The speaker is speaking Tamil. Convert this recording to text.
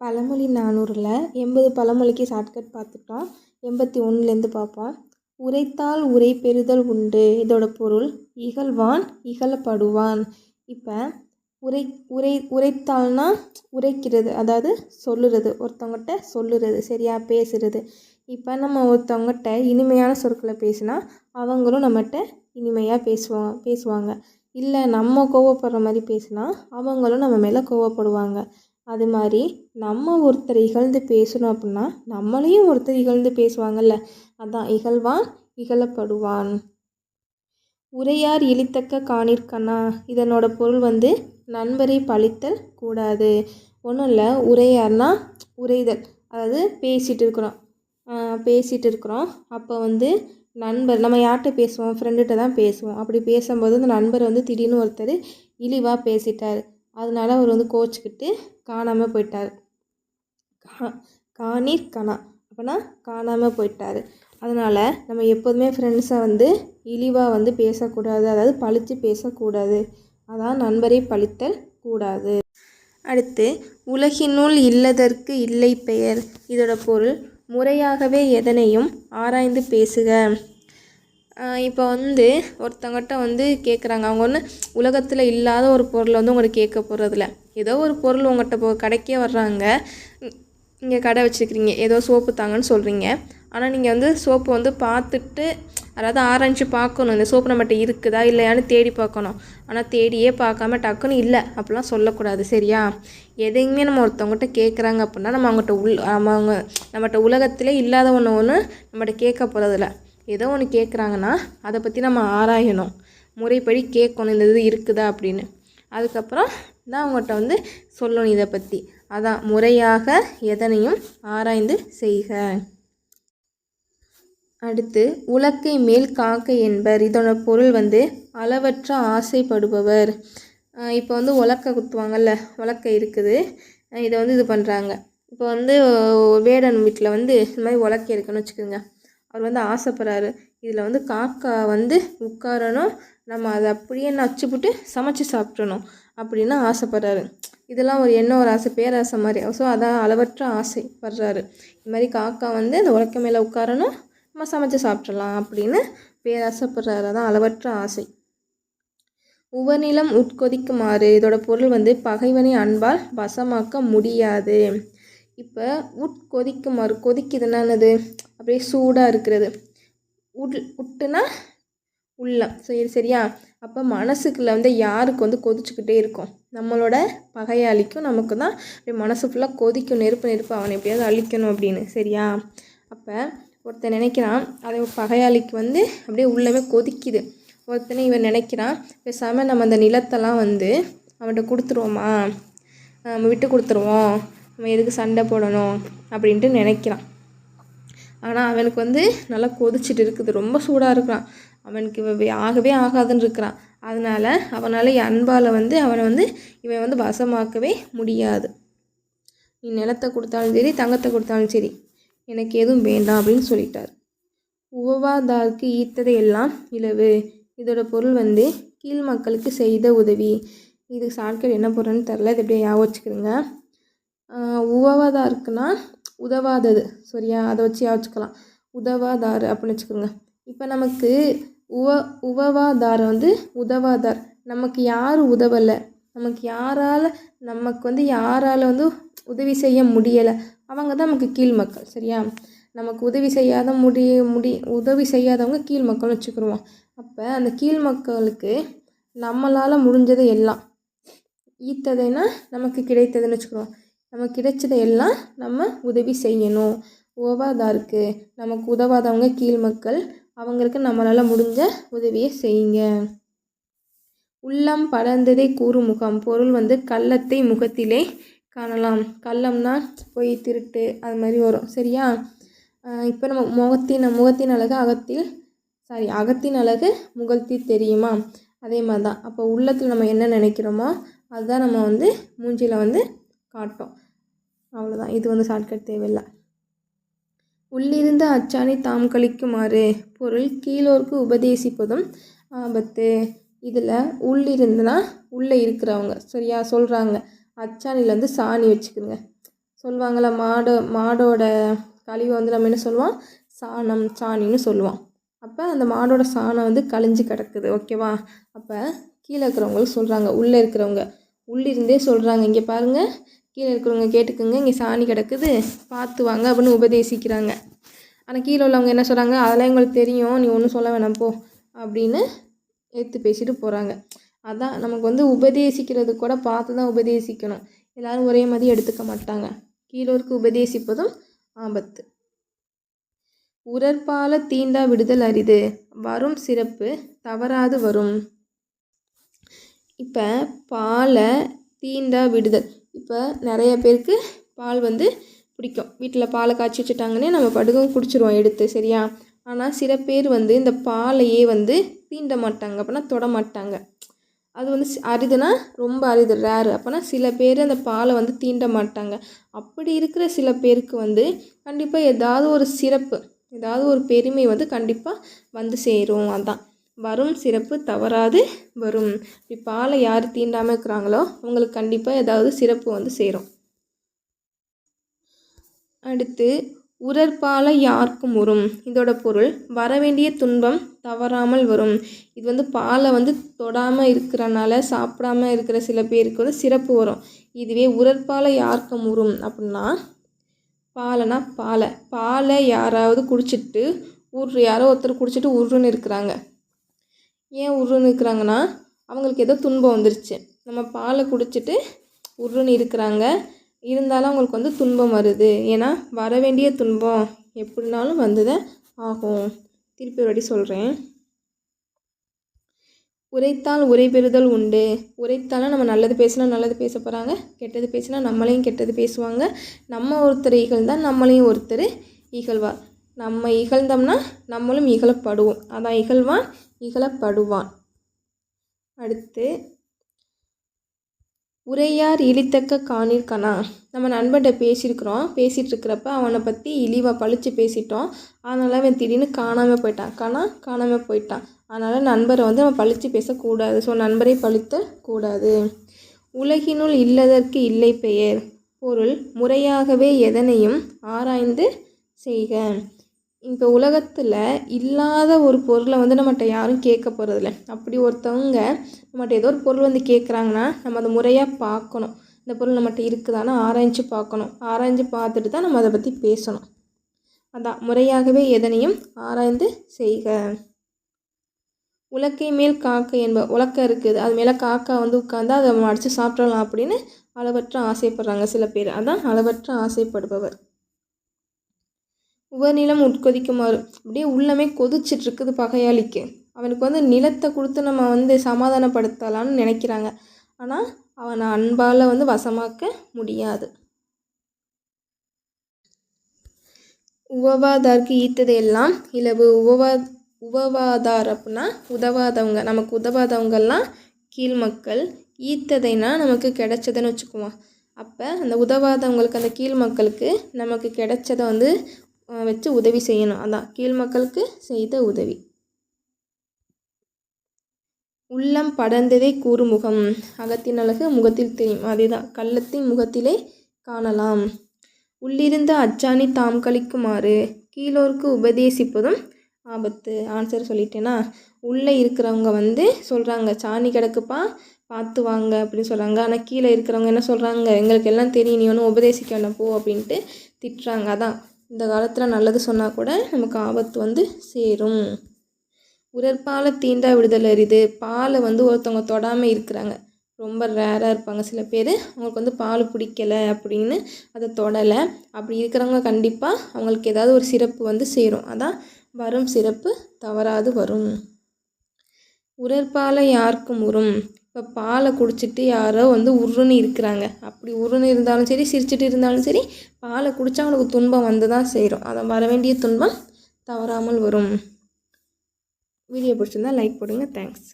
பழமொழி நானூறில் எண்பது பழமொழிக்கு ஷார்ட்கட் பார்த்துட்டோம். எண்பத்தி ஒன்றுலேருந்து பார்ப்போம். உரைத்தால் உரை பெறுதல் உண்டு. இதோட பொருள் இகழ்வான் இகழப்படுவான். இப்போ உரை உரை உரைத்தால்னா உரைக்கிறது அதாவது சொல்லுறது. ஒருத்தவங்ககிட்ட சொல்லுறது சரியாக பேசுறது. இப்போ நம்ம ஒருத்தவங்ககிட்ட இனிமையான சொற்களை பேசினா அவங்களும் நம்மகிட்ட இனிமையாக பேசுவாங்க பேசுவாங்க. இல்லை நம்ம கோவப்படுற மாதிரி பேசினா அவங்களும் நம்ம மேலே கோவப்படுவாங்க. அது மாதிரி நம்ம ஒருத்தர் இகழ்ந்து பேசணும் அப்படின்னா நம்மளையும் ஒருத்தர் இகழ்ந்து பேசுவாங்கல்ல. அதான் இகழ்வான் இகழப்படுவான். உரையார் இழித்தக்க காணிற்கண்ணா இதனோட பொருள் வந்து நண்பரை பழித்தல் கூடாது. ஒன்றும் இல்லை உரையார்னா உரைதல். அதாவது பேசிகிட்டு இருக்கிறோம். பேசிகிட்டு இருக்கிறோம். அப்போ வந்து நண்பர் நம்ம யார்கிட்ட பேசுவோம்? ஃப்ரெண்டுகிட்ட தான் பேசுவோம். அப்படி பேசும்போது அந்த நண்பர் வந்து திடீர்னு ஒருத்தர் இழிவாக பேசிட்டார். அதனால அவர் வந்து கோச்சிக்கிட்டு காணாமல் போயிட்டார். கா காணீர் கணா அப்போனா காணாமல் போயிட்டார். அதனால் நம்ம எப்போதுமே ஃப்ரெண்ட்ஸை வந்து இழிவாக வந்து பேசக்கூடாது. அதாவது பழித்து பேசக்கூடாது. அதான் நண்பரை பழித்தல் கூடாது. அடுத்து உலகினுள் இல்லதற்கு இல்லை பெயர். இதோட பொருள் முறையாகவே எதனையும் ஆராய்ந்து பேசுக. இப்போ வந்து ஒருத்தவங்ககிட்ட வந்து கேட்குறாங்க அவங்க ஒன்று உலகத்தில் இல்லாத ஒரு பொருளை வந்து உங்கள்கிட்ட கேட்க போகிறதில்ல ஏதோ ஒரு பொருள் உங்கள்கிட்ட இப்போ கடைக்கே வர்றாங்க. இங்கே கடை வச்சுருக்கிறீங்க ஏதோ சோப்பு தாங்கன்னு சொல்கிறீங்க ஆனால் நீங்கள் வந்து சோப்பு வந்து பார்த்துட்டு அதாவது ஆராய்ச்சி பார்க்கணும். இந்த சோப்பு நம்மகிட்ட இருக்குதா இல்லையான்னு தேடி பார்க்கணும். ஆனால் தேடியே பார்க்காம டக்குன்னு இல்லை. அப்படிலாம் சொல்லக்கூடாது. சரியா? எதையுமே நம்ம ஒருத்தவங்ககிட்ட கேட்குறாங்க அப்படின்னா நம்ம அவங்ககிட்ட உள் நம்ம அவங்க நம்மகிட்ட உலகத்திலே இல்லாத ஒன்று ஒன்று நம்மகிட்ட கேட்க போகிறதில்ல ஏதோ ஒன்று கேட்குறாங்கன்னா அதை பற்றி நம்ம ஆராயணும். முறைப்படி கேட்கணும் இந்த இது இருக்குதா அப்படின்னு. அதுக்கப்புறம் தான் அவங்கள்ட்ட வந்து சொல்லணும் இதை பற்றி அதான் முறையாக எதனையும் ஆராய்ந்து செய்க. அடுத்து உலக்கை மேல் காக்கை என்பர். இதோட பொருள் வந்து அளவற்ற ஆசைப்படுபவர். இப்போ வந்து உலக்கை குத்துவாங்கல்ல உலக்கை இருக்குது. இதை வந்து இது பண்ணுறாங்க இப்போ வந்து வேடன் வீட்டில் வந்து இந்த மாதிரி உலக்கை இருக்குன்னு வச்சுக்கோங்க. அவர் வந்து ஆசைப்படுறாரு. இதில் வந்து காக்கா வந்து உட்காரணும். நம்ம அதை அப்படியே நச்சுப்புட்டு சமைச்சு சாப்பிட்றணும் அப்படின்னு ஆசைப்படுறாரு. இதெல்லாம் ஒரு என்ன ஒரு ஆசை பேராசை மாதிரி. ஸோ அதான் அளவற்ற ஆசை படுறாரு. இது மாதிரி காக்கா வந்து அந்த உலக்க மேலே உட்காரணும். நம்ம சமைச்சு சாப்பிட்றலாம் அப்படின்னு பேராசைப்படுறாரு. அதான் அளவற்ற ஆசை. உவநிலம் உட்கொதிக்குமாறு இதோட பொருள் வந்து பகைவனை அன்பால் வசமாக்க முடியாது. இப்போ உட் கொதிக்குமாறு கொதிக்குதுன்னா என்னது? அப்படியே சூடாக இருக்கிறது. உட் உட்டுனா உள்ளம். சரி சரியா? அப்போ மனசுக்குள்ளே வந்து யாருக்கு வந்து கொதிச்சுக்கிட்டே இருக்கும்? நம்மளோட பகையாளிக்கும் நமக்கு தான் அப்படியே மனசு ஃபுல்லாக கொதிக்கும். நெருப்பு நெருப்பு. அவனை எப்படியாவது அழிக்கணும் அப்படின்னு. சரியா? அப்போ ஒருத்தன் நினைக்கிறான் அதை பகையாளிக்கு வந்து அப்படியே உள்ளமே கொதிக்குது. ஒருத்தனை இவன் நினைக்கிறான் பேசாமல் நம்ம அந்த நிலத்தெல்லாம் வந்து அவன்கிட்ட கொடுத்துருவோமா? நம்ம விட்டு கொடுத்துருவோம். நம்ம எதுக்கு சண்டை போடணும் அப்படின்ட்டு நினைக்கிறான். ஆனால் அவனுக்கு வந்து நல்லா கொதிச்சுட்டு இருக்குது. ரொம்ப சூடாக இருக்கிறான். அவனுக்கு ஆகவே ஆகாதுன்னு இருக்கிறான். அதனால் அவனால் அன்பால் வந்து அவனை வந்து இவன் வந்து வசமாக்கவே முடியாது. நீ நிலத்தை கொடுத்தாலும் சரி தங்கத்தை கொடுத்தாலும் சரி எனக்கு எதுவும் வேண்டாம் அப்படின்னு சொல்லிட்டார். உவவாதாருக்கு ஈர்த்ததை எல்லாம் இலவு இதோட பொருள் வந்து கீழ் மக்களுக்கு செய்த உதவி. இது ஷார்ட்கட் என்ன பொருள்னு தெரில இது எப்படியே ஞாபகம் வச்சுக்கிறேங்க உவவாதாருக்குன்னா உதவாதது. சரியா? அதை வச்சு யோசிச்சுக்கலாம் உதவாதார் அப்படின்னு வச்சுக்கோங்க. இப்போ நமக்கு உவ உவவாதார் வந்து உதவாதார். நமக்கு யார் உதவலை? நமக்கு யாரால் நமக்கு வந்து யாரால் வந்து உதவி செய்ய முடியலை. அவங்க தான் நமக்கு கீழ் மக்கள். சரியா? நமக்கு உதவி செய்யாத முடிய முடி உதவி செய்யாதவங்க கீழ் மக்கள்னு வச்சுக்கிடுவோம் அப்போ அந்த கீழ் மக்களுக்கு நம்மளால் முடிஞ்சது எல்லாம். ஈத்ததைனா நமக்கு கிடைத்ததுன்னு வச்சுக்கிடுவோம் நமக்கு கிடைச்சதையெல்லாம் நம்ம உதவி செய்யணும். உதவாதாருக்கு நமக்கு உதவாதவங்க கீழ் மக்கள் அவங்களுக்கு நம்மளால் முடிஞ்ச உதவியை செய்யுங்க. உள்ளம் படர்ந்ததை கூறும் முகம் பொருள் வந்து கள்ளத்தை முகத்திலே காணலாம். கள்ளம்னா போய் திருட்டு அது மாதிரி வரும். சரியா? இப்போ நம்ம முகத்தின் முகத்தின் அழகு அகத்தில் சாரி அகத்தின் அழகு முகழ்த்தி தெரியுமா? அதே மாதிரி தான் அப்போ உள்ளத்தில் நம்ம என்ன நினைக்கிறோமோ அதுதான் நம்ம வந்து மூஞ்சியில் வந்து காட்டும். அவ்வளோதான் இது வந்து ஷார்ட்கட் தேவையில்லை. உள்ளிருந்த அச்சாணி தாம் கழிக்குமாறு பொருள் கீழோருக்கு உபதேசிப்பதும் ஆபத்து. இதில் உள்ளிருந்துனா உள்ளே இருக்கிறவங்க. சரியா? சொல்கிறாங்க அச்சாணிலேருந்து சாணி வச்சுக்கிறோங்க சொல்லுவாங்களா மாடு மாடோட கழிவை வந்து நம்ம என்ன சொல்லுவோம்? சாணம் சாணின்னு சொல்லுவோம். அப்போ அந்த மாடோட சாணம் வந்து கழிஞ்சு கிடக்குது. ஓகேவா அப்போ கீழே இருக்கிறவங்களுக்கு சொல்கிறாங்க உள்ளே இருக்கிறவங்க. உள்ளிருந்தே சொல்கிறாங்க இங்கே பாருங்கள் கீழே இருக்கிறவங்க கேட்டுக்குங்க இங்கே சாணி கிடக்குது பார்த்து வாங்க அப்படின்னு உபதேசிக்கிறாங்க. ஆனால் கீழே உள்ளவங்க என்ன சொல்கிறாங்க அதெல்லாம் எங்களுக்கு தெரியும் நீ ஒன்றும் சொல்ல வேணாம் போ அப்படின்னு ஏற்று பேசிட்டு போகிறாங்க அதான் நமக்கு வந்து உபதேசிக்கிறது கூட பார்த்து தான் உபதேசிக்கணும். எல்லோரும் ஒரே மாதிரி எடுத்துக்க மாட்டாங்க. கீழோருக்கு உபதேசிப்பதும் ஆபத்து. உரற்பால தீண்டா விடுதல் அரிது. வரும் சிறப்பு தவறாது வரும். இப்போ பாலை தீண்டா விடுதல். இப்போ நிறைய பேருக்கு பால் வந்து பிடிக்கும். வீட்டில் பாலை காய்ச்சி வச்சுட்டாங்கன்னே நம்ம படுகும் குடிச்சிருவோம் எடுத்து சரியா? ஆனால் சில பேர் வந்து இந்த பாலையே வந்து தீண்ட மாட்டாங்க. அப்படின்னா தொட மாட்டாங்க. அது வந்து அரிதுனா ரொம்ப அரிது ரேரு அப்போனா சில பேர் அந்த பாலை வந்து தீண்ட மாட்டாங்க. அப்படி இருக்கிற சில பேருக்கு வந்து கண்டிப்பாக ஏதாவது ஒரு சிறப்பு ஏதாவது ஒரு பெருமை வந்து கண்டிப்பாக வந்து சேரும். அதான். வரும் சிறப்பு தவறாது வரும். இப்படி பாலை யார் தீண்டாமல் இருக்கிறாங்களோ அவங்களுக்கு கண்டிப்பாக ஏதாவது சிறப்பு வந்து சேரும். அடுத்து உரற்பாலை யாருக்கும் உறும்? இதோட பொருள் வரவேண்டிய துன்பம் தவறாமல் வரும். இது வந்து பாலை வந்து தொடாமல் இருக்கிறனால சாப்பிடாம இருக்கிற சில பேருக்கு வந்து சிறப்பு வரும். இதுவே உரற்பாலை யாருக்கும் உறும் அப்படின்னா பாலைனா பாலை. பாலை யாராவது குடிச்சிட்டு ஊர் யாரோ ஒருத்தர் குடிச்சிட்டு உருன்னு இருக்கிறாங்க. ஏன் உருன்னு இருக்கிறாங்கன்னா அவங்களுக்கு ஏதோ துன்பம் வந்துருச்சு. நம்ம பாலை குடிச்சிட்டு உருன்னு இருக்கிறாங்க. இருந்தாலும் அவங்களுக்கு வந்து துன்பம் வருது. ஏன்னா வர வேண்டிய துன்பம் எப்படினாலும் வந்ததை ஆகும். திருப்பி ஒரு வாட்டி சொல்கிறேன் உரைத்தால் உரை பெறுதல் உண்டு. உரைத்தாலும் நம்ம நல்லது பேசினா நல்லது பேச போகிறாங்க கெட்டது பேசினா நம்மளையும் கெட்டது பேசுவாங்க. நம்ம ஒருத்தர் இகழ்ந்தால் நம்மளையும் ஒருத்தர் இகழ்வார். நம்ம இகழ்ந்தோம்னா நம்மளும் இகழப்படுவோம். அதான் இகழ்வான் இகழப்படுவான். அடுத்து உரையார் இழித்தக்க காணிற்கனா நம்ம நண்பன்கிட்ட பேசியிருக்கிறோம். பேசிகிட்டு இருக்கிறப்ப அவனை பற்றி இழிவாக பழித்து பேசிட்டோம். அதனால் அவன் திடீர்னு காணாமல் போயிட்டான். காணா காணாமல் போயிட்டான். அதனால் நண்பரை வந்து நம்ம பழித்து பேசக்கூடாது. ஸோ நண்பரை பழித்த கூடாது உலகினுள் இல்லதற்கு இல்லை பெயர். பொருள் முறையாகவே எதனையும் ஆராய்ந்து செய்க. இப்போ உலகத்தில் இல்லாத ஒரு பொருளை வந்து நம்மகிட்ட யாரும் கேட்க போகிறதில்ல அப்படி ஒருத்தவங்க நம்மகிட்ட ஏதோ ஒரு பொருள் வந்து கேட்குறாங்கன்னா நம்ம அதை முறையாக பார்க்கணும். இந்த பொருள் நம்மகிட்ட இருக்குதான்னு ஆராய்ச்சி பார்க்கணும். ஆராய்ஞ்சு பார்த்துட்டு தான் நம்ம அதை பற்றி பேசணும். அதான் முறையாகவே எதனையும் ஆராய்ந்து செய்க. உலக்கை மேல் காக்கை என்ப உலக்கை இருக்குது. அது மேலே காக்கா வந்து உட்காந்து அதை அடித்து சாப்பிடலாம் அப்படின்னு அளவற்ற ஆசைப்படுறாங்க சில பேர். அதான் அளவற்ற ஆசைப்படுபவர். உபநிலம் உட்கொதிக்குமாறு. அப்படியே உள்ளமே கொதிச்சிட்ருக்குது பகையாளிக்கு. அவனுக்கு வந்து நிலத்தை கொடுத்து நம்ம வந்து சமாதானப்படுத்தலான்னு நினைக்கிறாங்க. ஆனால் அவனை அன்பால் வந்து வசமாக்க முடியாது. உவவாதாருக்கு ஈத்தது எல்லாம் இலவு. உவவா உபவாதார் அப்படின்னா உதவாதவங்க. நமக்கு உதவாதவங்கெல்லாம் கீழ் மக்கள். ஈத்ததைனா நமக்கு கிடைச்சதுன்னு வச்சுக்குவோம். அப்போ அந்த உதவாதவங்களுக்கு அந்த கீழ் மக்களுக்கு நமக்கு கிடைச்சதை வந்து வச்சு உதவி செய்யணும். அதான் கீழ் மக்களுக்கு செய்த உதவி. உள்ளம் படர்ந்ததே கூறுமுகம் அகத்தின் அழகு முகத்தில் தெரியும். அதேதான் கள்ளத்தின் முகத்திலே காணலாம். உள்ளிருந்த அச்சாணி தாம் கழிக்குமாறு கீழோருக்கு உபதேசிப்பதும் ஆபத்து. ஆன்சர் சொல்லிட்டேன்னா உள்ளே இருக்கிறவங்க வந்து சொல்கிறாங்க சாணி கிடக்குப்பா பார்த்து வாங்க அப்படின்னு சொல்கிறாங்க ஆனால் கீழே இருக்கிறவங்க என்ன சொல்கிறாங்க எங்களுக்கு எல்லாம் தெரியும் நீ ஒன்றும் உபதேசிக்க வேண்டாம் போ அப்படின்ட்டு திட்டுறாங்க. அதான் இந்த காலத்தில் நல்லது சொன்னால் கூட நமக்கு ஆபத்து வந்து சேரும். உடற்பாலை தீண்டா விடுதல் அறிது பாலை வந்து ஒருத்தவங்க தொடாமல் இருக்கிறாங்க. ரொம்ப ரேராக இருப்பாங்க. சில பேர் அவங்களுக்கு வந்து பால் பிடிக்கலை அப்படின்னு அதை தொடலை. அப்படி இருக்கிறவங்க கண்டிப்பாக அவங்களுக்கு ஏதாவது ஒரு சிறப்பு வந்து சேரும். அதான் வரும் சிறப்பு தவறாது வரும். உடற்பாலை யாருக்கும் உறும்? இப்போ பாலை குடிச்சிட்டு யாரோ வந்து உருன்னு இருக்கிறாங்க. அப்படி உருன்னு இருந்தாலும் சரி சிரிச்சிட்டு இருந்தாலும் சரி பாலை குடித்தா அவனுக்கு துன்பம் வந்து தான் செய்கிறோம் அதை வர வேண்டிய துன்பம் தவறாமல் வரும். வீடியோ பிடிச்சிருந்தா லைக் போடுங்க. தேங்க்ஸ்